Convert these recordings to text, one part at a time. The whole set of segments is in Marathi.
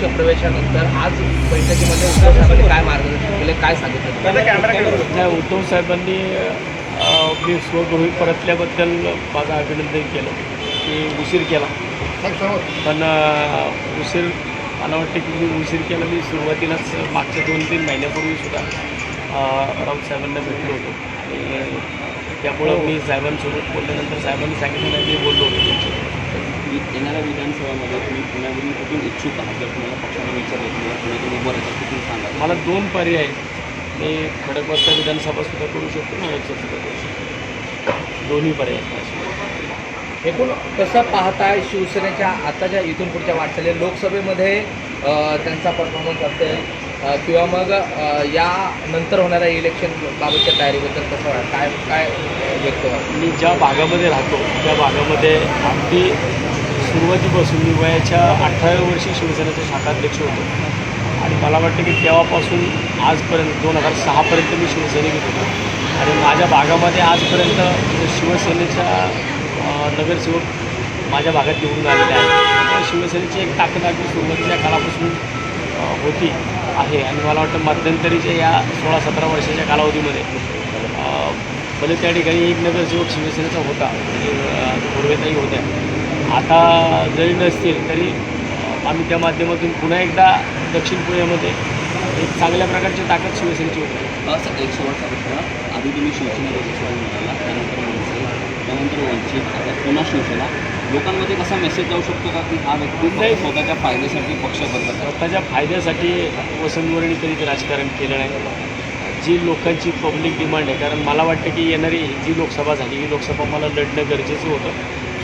पक्ष प्रवेशानंतर आज बैठकीमध्ये उद्धव साहेबांनी काय मार्गदर्शन केले काय सांगितलं? नाही उद्धव साहेबांनी मी स्वगृही परतल्याबद्दल माझं अभिनंदन केलं की उशीर केला. पण उशीर मला वाटतं की मी उशीर केला मी सुरुवातीलाच मागच्या दोन तीन महिन्यापूर्वी सुद्धा अ, राऊत साहेबांना भेटलो होतो. त्यामुळं मी साहेबांसोबत बोलल्यानंतर साहेबांनी सांगितलं नाही मी बोललो होतो येणाऱ्या विधानसभामध्ये तुम्ही पुण्यावरून कुठून इच्छुक आहात? जर तुम्हाला पक्षाने विचारलं तुम्हाला पुण्यातून उभं राहायचं कुठून सांगा मला दोन पर्याय आहेत. मी खडकवासला विधानसभा सुद्धा करू शकतो नाळेश्वर सुद्धा करू शकतो. दोन्ही पर्याय. एकूण कसं पाहताय शिवसेनेच्या आताच्या इथून पुढच्या वाटचाली लोकसभेमध्ये त्यांचा परफॉर्मन्स असेल किंवा मग या नंतर होणाऱ्या इलेक्शन बाबतच्या तयारीबद्दल कसं वाटतं काय काय व्यक्त मी ज्या भागामध्ये राहतो त्या भागामध्ये अगदी सुरुवातीपासून मी वयाच्या अठराव्या वर्षी शिवसेनेचे शाखाध्यक्ष होतो. आणि मला वाटतं की तेव्हापासून आजपर्यंत दोन हजार सहापर्यंत मी शिवसैनिक होतो. आणि माझ्या भागामध्ये आजपर्यंत शिवसेनेच्या नगरसेवक माझ्या भागात निवडून आलेले आहेत. शिवसेनेची एक ताकद अगदी सुरुवातीच्या काळापासून होती आहे. आणि मला वाटतं मध्यंतरीच्या या सोळा सतरा वर्षाच्या कालावधीमध्ये भले त्या ठिकाणी एक नगरसेवक शिवसेनेचा होता म्हणजे पूर्वेताई होत्या. आता जरी नसतील तरी आम्ही त्या माध्यमातून पुन्हा एकदा दक्षिण पुण्यामध्ये एक चांगल्या प्रकारची ताकद शिवसेनेची होती असं एक शेवटचा प्रश्न आधी तुम्ही शिवाय म्हणाला त्यानंतर मनसे त्यानंतर वंचित आता पुन्हा शिवसेना. लोकांमध्ये कसा मेसेज जाऊ शकतो का की हा व्यक्ती. स्वतःच्या फायद्यासाठी पक्ष बदलत स्वतःच्या फायद्यासाठी वसंतवरणी कधीच राजकारण केलं नाही. जी लोकांची पब्लिक डिमांड आहे कारण मला वाटतं की येणारी जी लोकसभा झाली ही लोकसभा मला लढणं गरजेचं होतं.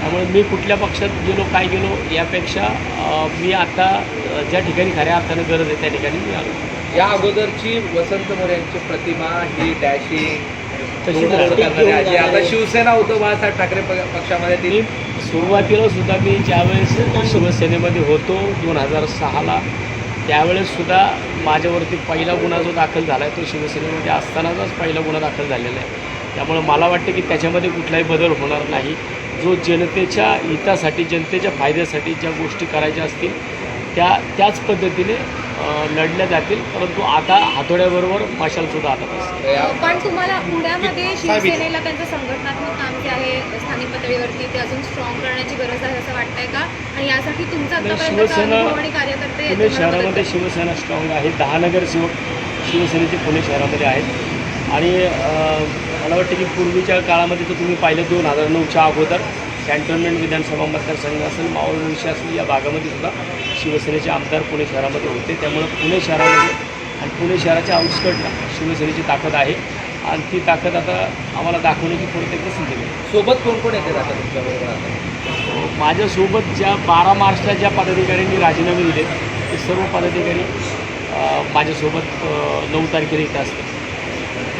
त्यामुळे मी कुठल्या पक्षात गेलो काय गेलो यापेक्षा मी आता ज्या ठिकाणी खऱ्या अर्थानं गरज आहे त्या ठिकाणी मी आलो. या अगोदरची वसंत मोरे यांची प्रतिमा ही डॅशिंग तशी. आता शिवसेना उद्धव बाळासाहेब ठाकरे पक्षामध्ये ती मी सुरुवातीला सुद्धा मी ज्यावेळेस शिवसेनेमध्ये होतो दोन हजार सहाला त्यावेळेस सुद्धा माझ्यावरती पहिला गुन्हा जो दाखल झाला आहे तो शिवसेनेमध्ये असतानाचाच पहिला गुन्हा दाखल झालेला आहे. त्यामुळे मला वाटतं की त्याच्यामध्ये कुठलाही बदल होणार नाही. जो जनतेच्या हितासाठी जनतेच्या फायद्यासाठी ज्या गोष्टी करायच्या असतील त्या त्याच पद्धतीने लढल्या जातील. परंतु आता हातोड्याबरोबर मशालसुद्धा हातात असते या- पण तुम्हाला पुण्यामध्ये शिवसेनेला त्यांचं संघटनात्मक काम जे आहे स्थानिक पातळीवरती ते अजून स्ट्रॉंग करण्याची गरज आहे असं वाटतंय का? आणि यासाठी तुमचा शिवसेना- अनुभव आणि कार्यकर्ते पुणे शहरामध्ये शिवसेना स्ट्रॉंग आहे. दहा नगरसेवक शिवसेनेचे पुणे शहरामध्ये आहेत. आणि मला वाटतं की पूर्वीच्या काळामध्ये तर तुम्ही पाहिलं दोन हजार नऊच्या अगोदर कॅन्टोन्मेंट विधानसभा मतदारसंघ असेल मावळ मुळशी असेल या भागामध्ये सुद्धा शिवसेनेचे आमदार पुणे शहरामध्ये होते. त्यामुळं पुणे शहरामध्ये आणि पुणे शहराच्या आउटस्कटला शिवसेनेची ताकद आहे. आणि ती ताकद आता आम्हाला दाखवण्याची प्रत्येक सिद्ध केली सोबत कोण कोण येते आता तुमच्याबरोबर आता? माझ्यासोबत ज्या बारा मार्चला ज्या पदाधिकाऱ्यांनी राजीनामे दिले ते सर्व पदाधिकारी माझ्यासोबत नऊ तारखेला इथं असतात.